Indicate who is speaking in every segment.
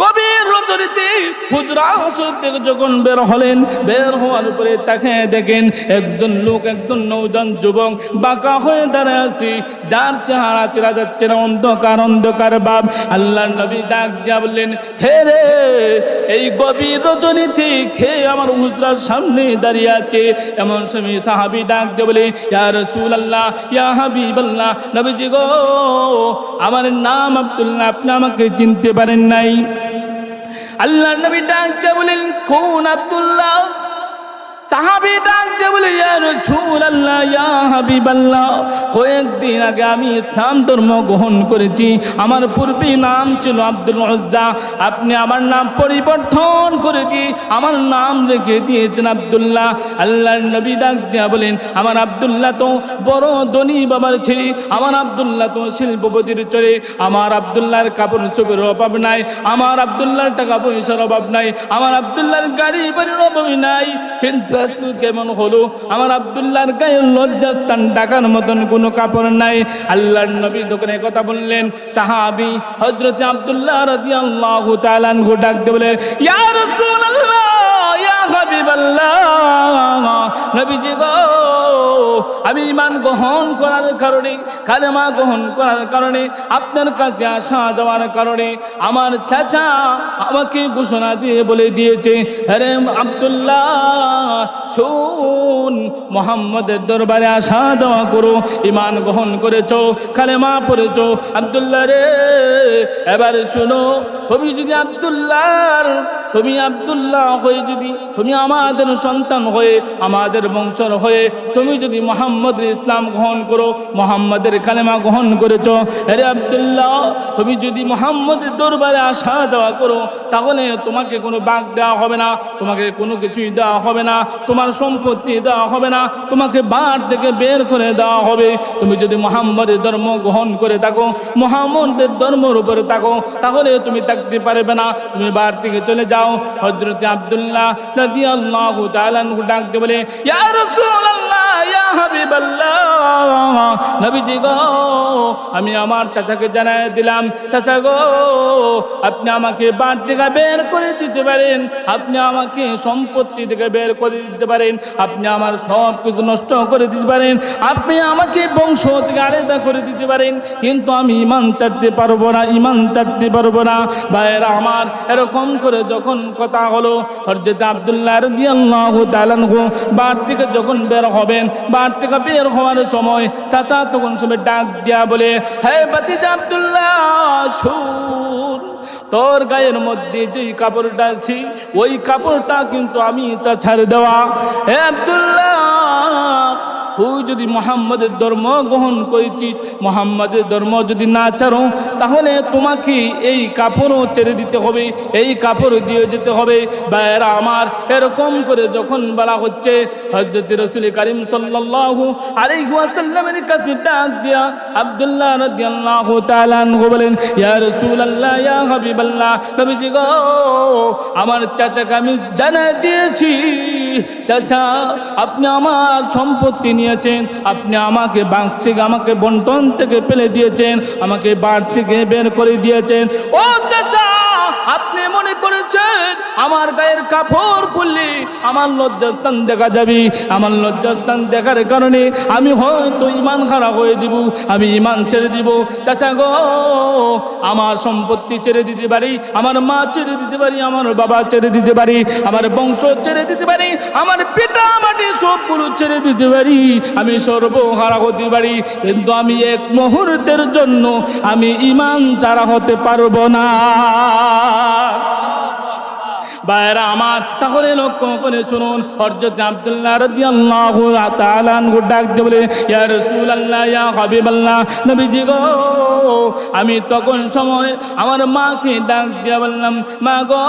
Speaker 1: গভীর রজনীতে হুজরা যখন বের হলেন, বের হওয়ার পরে তাকে দেখেন একজন লোক, একজন নৌজন যুবক বাঁকা হয়ে দাঁড়ায় আছে। যার চেহারা অন্ধকার অন্ধকার বাপ আল্লাহ নবী ডাক দিয়া বললেন খে এই গভীর রজনীতে খেয়ে আমার হুজরার সামনে দাঁড়িয়ে আছে? এমন সময় সাহাবি ডাক দিয়ে বলে, ইয়া রসুল আল্লাহ ইয়া হাবিব আল্লাহ নবীজি গো, আমার নাম আব্দুল্লাহ, আপনি আমাকে চিনতে পারেন নাই? আল্লাহ নবী ডাকতে বলেন কোন আব্দুল্লাহ? সাহাবি ডাক দিয়ে বলে কয়েকদিন আগে আমি ইসলাম ধর্ম গ্রহণ করেছি। আমার পূর্বে নাম ছিল আব্দুল উজ্জা। আপনি আমার নাম পরিবর্তন করে দিয়ে আমার নাম রেখে দিয়েছেন আব্দুল্লাহ। আল্লাহর নবী ডাক দিয়া বলেন, আমার আব্দুল্লাহ তো বড় ধনী বাবার ছেলে, আমার আব্দুল্লাহ তো শিল্পপতির চলে। আমার আব্দুল্লাহর কাপড় চোপের অভাব নাই, আমার আবদুল্লাহর টাকা পয়সার অভাব নাই, আমার আব্দুল্লাহর গাড়ি বাড়ির অভাব নাই। কিন্তু আজকে কেমন হলো? আমার আব্দুল্লাহর গায়ের লজ্জাস্থান ডাকার মতন কোনো কাপড় নাই। আল্লাহর নবী দোকানে কথা বললেন, সাহাবি হজরত আব্দুল্লাহ রাদিয়াল্লাহু তাআলা আনহু ডাক দিয়ে বলে, ইয়া রাসূলুল্লাহ, ইয়া হাবিবাল্লাহ। নবীজি গো আমি ইমান গ্রহণ করার কারণে, কালেমা গ্রহণ করার কারণে, আপনার কাছে আসা যাওয়ার কারণে আমার চাচা আমাকে ঘোষণা দিয়ে বলে দিয়েছে, আরে আব্দুল্লাহ, শোন, মোহাম্মদের দরবারে আসা যাওয়া করো, ইমান গ্রহণ করেছ, কালেমা পড়েছো, আব্দুল্লাহ রে, এবার শোনো, তুমি যদি আব্দুল্লাহর তুমি আবদুল্লাহ হয়ে যদি, তুমি আমাদের সন্তান হয়ে, আমাদের বংশর হয়ে, তুমি যদি মোহাম্মদ ইসলাম গ্রহণ করো, মোহাম্মদের কালেমা গ্রহণ করেছ, আরে আব্দুল্লাহ, তুমি যদি মোহাম্মদের দরবারে আসা যাওয়া করো, তাহলে তোমাকে কোনো বাঘ দেওয়া হবে না, তোমাকে কোনো কিছুই দেওয়া হবে না, তোমার সম্পত্তি দেওয়া হবে না, তোমাকে বার থেকে বের করে দেওয়া হবে। তুমি যদি মোহাম্মদের ধর্ম গ্রহণ করে থাকো, মোহাম্মদের ধর্মের উপরে থাকো, তাহলে তুমি থাকতে পারবে না, তুমি বার থেকে চলে যাও হজরত আব্দুল্লাহ নদী আল্লাহ ডাকতে বলে ইয়া ইয়া নবীজি গো, আমি আমার চাচাকে জানাই দিলাম, চাচা গো, আপনি আমাকে বার থেকে বের করে দিতে পারেন, আপনি আমাকে সম্পত্তি থেকে বের করে দিতে পারেন, আপনি আমার সব কিছু নষ্ট করে দিতে পারেন, আপনি আমাকে বংশ থেকে আলাদা করে দিতে পারেন, কিন্তু আমি ইমান চাটতে পারব না, ইমান চাটতে পারব না। ভাইয়েরা আমার, এরকম করে যখন কথা হলো হরজত আবদুল্লাহ রাদিয়াল্লাহু থেকে যখন বের হবেন বার থেকে বের হওয়ার সময় চাচা তখন সময় ডাক দিয়া বলে, হে বাতিজা আবদুল্লাহ, শুন, তোর গায়ের মধ্যে যেই কাপড়টা আছে ওই কাপড়টা কিন্তু আমি চাছার দেওয়া। হে আবদুল্লাহ তুই যদি মোহাম্মদের ধর্ম গ্রহণ করেছিস, মোহাম্মদের ধর্ম যদি না চারো তাহলে তোমাকে এই কাপড়ও ছেড়ে দিতে হবে, এই কাপড় দিয়ে যেতে হবে। বাইরা আমার, এরকম করে যখন বলা হচ্ছে হজরত রসুল করিম সাল্লাল্লাহু আলাইহি ওয়াসাল্লামের কাছে ডাক দিয়া আব্দুল্লাহ রদিয়াল্লাহ তাআলা আনহু বলেন, ইয়া রাসূলুল্লাহ, ইয়া হাবিবাল্লাহ, নবীজি গো, আমার চাচাকে আমি জানা দিয়েছি। চাচা, আপনি আমার সম্পত্তি নিয়েছেন, আপনি আমাকে বাঁক থেকে, আমাকে বন্টন থেকে ফেলে দিয়েছেন, আমাকে বাড় থেকে বের করে দিয়েছেন। ও চাচা আপনি মনে করেছেন, আমার গায়ের কাপড় খুললে আমার লজ্জাস্থান দেখা যাবে। আমার লজ্জাস্থান দেখার কারণে আমি হয়তো ইমান খারাপ হয়ে দিব, আমি ইমান ছেড়ে দিব। চাচা গো, আমার সম্পত্তি ছেড়ে দিতে পারি, আমার মা ছেড়ে দিতে পারি, আমার বাবা ছেড়ে দিতে পারি, আমার বংশ ছেড়ে দিতে পারি, আমার পিতা মাটি সব সবগুলো ছেড়ে দিতে পারি, আমি সর্বহারা হতে পারি। কিন্তু আমি এক মুহূর্তের জন্য আমি ইমান চারা হতে পারব না। বাইরা আমার, তাহলে লক্ষ্য করে শুনুন। হরজত আব্দুল্লাহ রাদিয়াল্লাহু তাআলা আনহু ডাক দিয়ে বলে, ইয়া রাসূলুল্লাহ, ইয়া হাবিবাল্লাহ, নবীজি গো, আমি তখন সময় আমার মাকে ডাক দিয়ে বললাম, মা গো,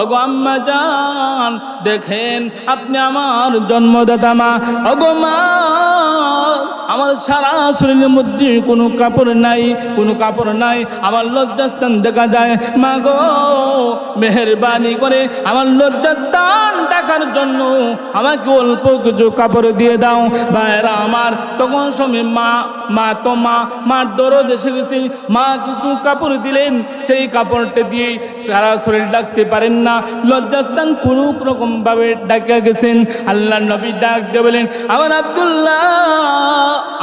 Speaker 1: ওগো আম্মা জান, দেখেন আপনি আমার জন্মদাতা মা, ওগো মা আমার সারা শরীরের মধ্যে কোনো কাপড় নাই, কোনো কাপড় নাই। আমার লজ্জাস্থান দেখা যায়। মা গো, মেহরবানি করে আমার লজ্জাস্থান টাকার জন্য আমাকে অল্প কিছু কাপড় দিয়ে দাও। ভাইরা আমার, তখন সময় মা মা তো মা, মার দরদ এসে গেছে। মা কিছু কাপড় দিলেন, সেই কাপড়টা দিয়ে সারা শরীর ডাকতে পারেন না। লজ্জাস্থান কোনো রকমভাবে ডাকা গেছেন। আল্লাহ নবী ডাক দিয়ে বলেন, আমার আব্দুল্লাহ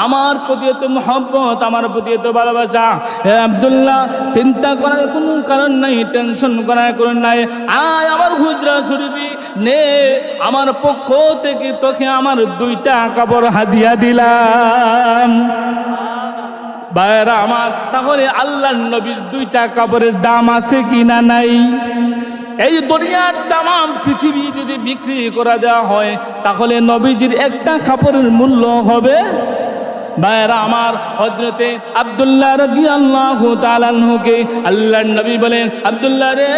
Speaker 1: আমার প্রতি এত মোহব্বত, আমার প্রতি এত ভালোবাসা, হে আব্দুল্লাহ, চিন্তা করার কোনো কারণ নাই টেনশন করার কারণ নাই। আয় আমার হুজরা শরীফি, নে, আমার পক্ষ থেকে তোকে আমার দুইটা কাপড় হাদিয়া দিলাম। ভাইরা আমার, তাহলে আল্লাহ নবীর দুইটা কাপড়ের দাম আছে কিনা নাই? এই দুনিয়ার তাম পৃথিবী যদি বিক্রি করা দেওয়া হয়, তাহলে নবীজির একটা কাপড়ের মূল্য হবে ভাইরা আমার হজরতে আবদুল্লাহ রদি আল্লাহ তালানহুকে আল্লাহ নবী বলেন, আবদুল্লাহ রে,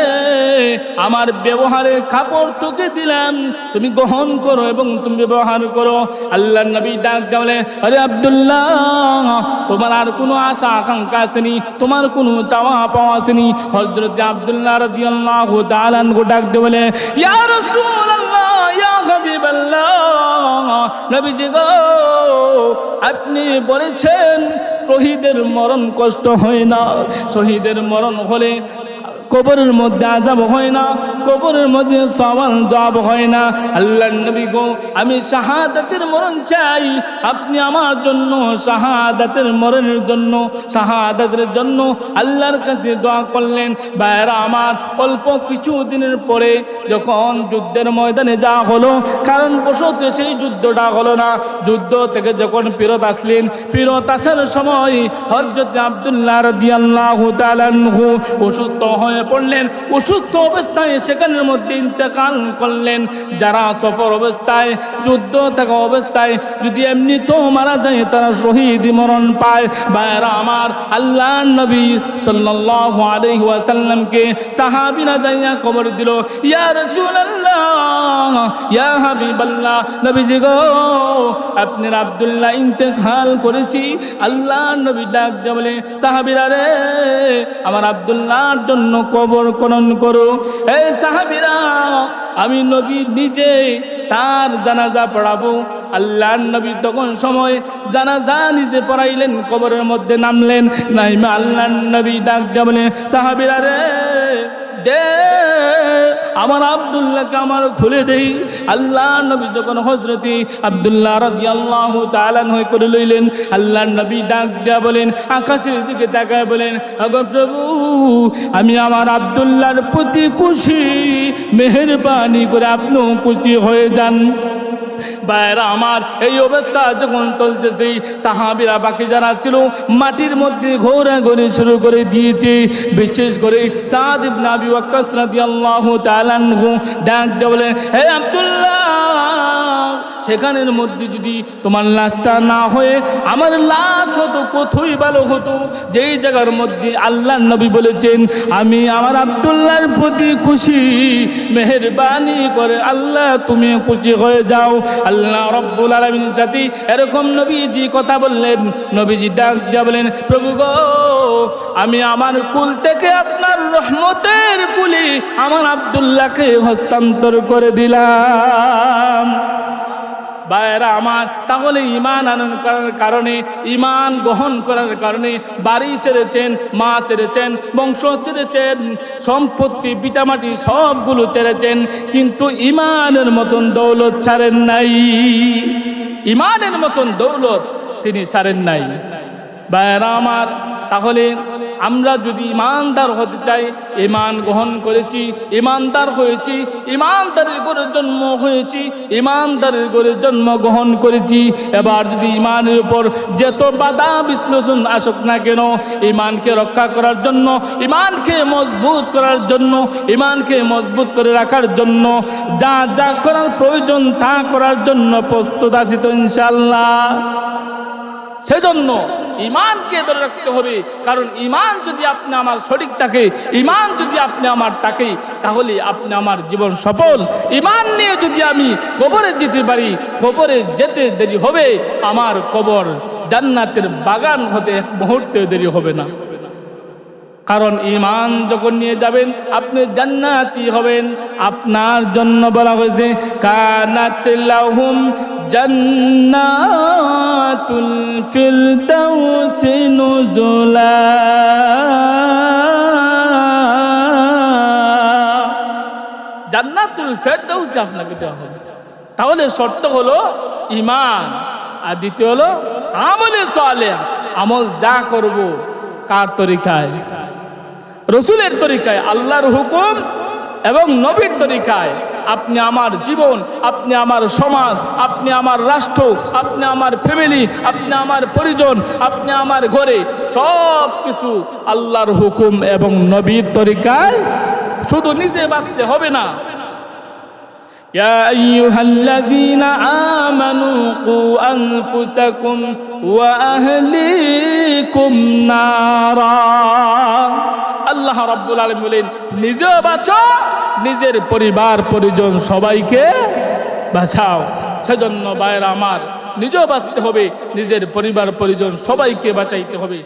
Speaker 1: আমার ব্যবহারের কাপড় তোকে দিলাম। তুমি গ্রহণ করো এবং তুমি ব্যবহার করো। আল্লাহ নবী ডাক বলে, আরে আবদুল্লাহ, তোমার আর কোনো আশা, আকাঙ্ক্ষা আসেনি তোমার কোনো চাওয়া পাওয়া আসেনি হজরতে আবদুল্লাহ রদি আল্লাহ তালানহু ডাক বলে, ইয়া রাসূলুল্লাহ, ইয়া হাবিবাল্লাহ, নবীজি গো আপনি বলেছেন শহীদের মরণ কষ্ট হয় না। শহীদের মরণ হলে কবরের মধ্যে আজাব হয় না, কবরের মধ্যে সওয়াল জবাব হয় না। আল্লাহ নবী গো, আমি শাহাদাতের মরণ চাই। আপনি আমার জন্য, শাহাদাতের মরণের জন্য, শাহাদাতের জন্য আল্লাহর কাছে দোয়া করলেন। বাইরা আমার, অল্প কিছু দিনের পরে যখন যুদ্ধের ময়দানে যা হলো, কারণ বসত সেই যুদ্ধটা হলো না। যুদ্ধ থেকে যখন ফেরত আসলেন, ফেরত আসার সময় হরজত আবদুল্লাহ রাদিয়াল্লাহু তাআলাহু অসুস্থ হয়ে পড়লেন, অসুস্থ অবস্থায় সেখানের মধ্যে ইন্তেকাল করলেন। যারা সফর অবস্থায়, যুদ্ধ থাকা অবস্থায়, যদি এমনিতেও মারা যায়, তারা শহীদ মরণ পায়। বা আমার আল্লাহ নবী সাল্লাল্লাহু আলাইহি ওয়াসাল্লামকে সাহাবীরা যাইয়া খবর দিল, ইয়া রাসূলুল্লাহ, ইয়া হাবিবাল্লাহ, নবীজি গো, আপনার আব্দুল্লাহ ইন্তেকাল করেছি। আল্লাহ নবী ডাক দিয়ে বলে, সাহাবীরা রে, আমার আব্দুল্লাহর জন্য কবর খনন করো। এই সাহাবীরা, আমি নবী নিজে তার জানাজা পড়াবো। আল্লাহ নবী তখন সময় জানাজা নিজে পড়াইলেন, কবরের মধ্যে নামলেন। নাইমা আল্লাহ নবী ডাক দেবেন সাহাবিরা রে দে আমার আবদুল্লাহকে আমার খুলে দেই। আল্লাহ নবী যখন হজরতি আবদুল্লাহ রাজি আল্লাহ তালান হয়ে করে লইলেন আল্লাহ নবী ডাক দেওয়া বলেন, আকাশের দিকে তাকায় বলেন প্রভু, আমি আমার আবদুল্লাহর প্রতি খুশি। মেহরবানি করে আপনিও খুশি হয়ে যান। বাইরা আমার এই অবস্থা যখন চলতেছি, সাহাবিরা, বাকি যারা ছিল, মাটির মধ্যে ঘোরে ঘুরে শুরু করে দিয়েছে। বিশেষ করে সাদ ইবনে আবি ওয়াক্কাস রাদিয়াল্লাহু তাআলা ডাক বলেন হে আব্দুল্লাহ সেখানের মধ্যে যদি তোমার লাশটা না হয়ে, আমার লাশ হতো কোথায় ভালো হতো। যেই জায়গার মধ্যে আল্লাহ নবী বলেছেন, আমি আমার আবদুল্লাহর প্রতি খুশি, মেহরবানি করে আল্লাহ তুমি খুশি হয়ে যাও। আল্লাহ রব্বুল আলমিনের সাথে এরকম নবীজি কথা বললেন। নবীজি ডাক দিয়া বলেন, প্রভু গো, আমি আমার কুল থেকে আপনার রহমতের কুলি আমার আবদুল্লাহকে হস্তান্তর করে দিলাম। ভাইয়েরা আমার, তাহলে ইমান আনার করার কারণে ইমান গ্রহণ করার কারণে বাড়ি ছেড়েছেন, মা ছেড়েছেন, বংশ ছেড়েছেন, সম্পত্তি পিটামাটি সবগুলো ছেড়েছেন, কিন্তু ইমানের মতন দৌলত ছাড়েন নাই। ইমানের মতন দৌলত তিনি ছাড়েন নাই। ভাইয়েরা আমার, তাহলে আমরা যদি ইমানদার হতে চাই ইমান গ্রহণ করেছি ইমানদার হয়েছি ইমানদারের করে জন্ম হয়েছি ইমানদারের করে জন্ম গ্রহণ করেছি, এবার যদি ইমানের উপর যেত বাধা বিশ্লেষণ আসুক না কেন ইমানকে রক্ষা করার জন্য ইমানকে মজবুত করার জন্য ইমানকে মজবুত করে রাখার জন্য, যা যা করার প্রয়োজন তা করার জন্য প্রস্তুত আছি তো ইনশাল্লাহ সেজন্য ইমানকে ধরে রাখতে হবে। কারণ ইমান যদি আপনি আমার সঠিক থাকে ইমান যদি আপনি আমার থাকে তাহলে আপনি আমার জীবন সফল। ইমান নিয়ে যদি আমি কবরে যেতে পারি, কবরে যেতে দেরি হবে, আমার কবর জান্নাতের বাগান হতে মুহূর্তেও দেরি হবে না। কারণ ইমান যখন নিয়ে যাবেন, আপনি জান্নাতি হবেন। আপনার জন্য বলা হয়েছে, কানাত লাহুম জান্নাতুল ফিরদাউসি নুজুলা। জান্নাতুল ফেরদাউস আপনাকে দেওয়া হবে। তাহলে শর্ত হলো ইমান আর দ্বিতীয় হলো আমলে চলে আমল যা করব, কার তরিকায়? রসুলের তরিকায় আল্লাহর হুকুম এবং নবীর তরিকায় আপনি আমার জীবন আপনি আমার সমাজ আপনি আমার রাষ্ট্র আপনি আমার ফ্যামিলি আপনি আমার পরিজন আপনি আমার ঘরে সব কিছু আল্লাহর হুকুম এবং নবীর তরিকায় শুধু নিজে বাঁচতে হবে না يا أيها الذين آمنوا قوا أنفسكم وأهليكم نارا আল্লাহ রাব্বুল আলম বলেন, নিজেও বাঁচো, নিজের পরিবার, পরিজন সবাইকে বাঁচাও। সেজন্য বাইরা আমার, নিজেও বাঁচতে হবে, নিজের পরিবার, পরিজন সবাইকে বাঁচাইতে হবে।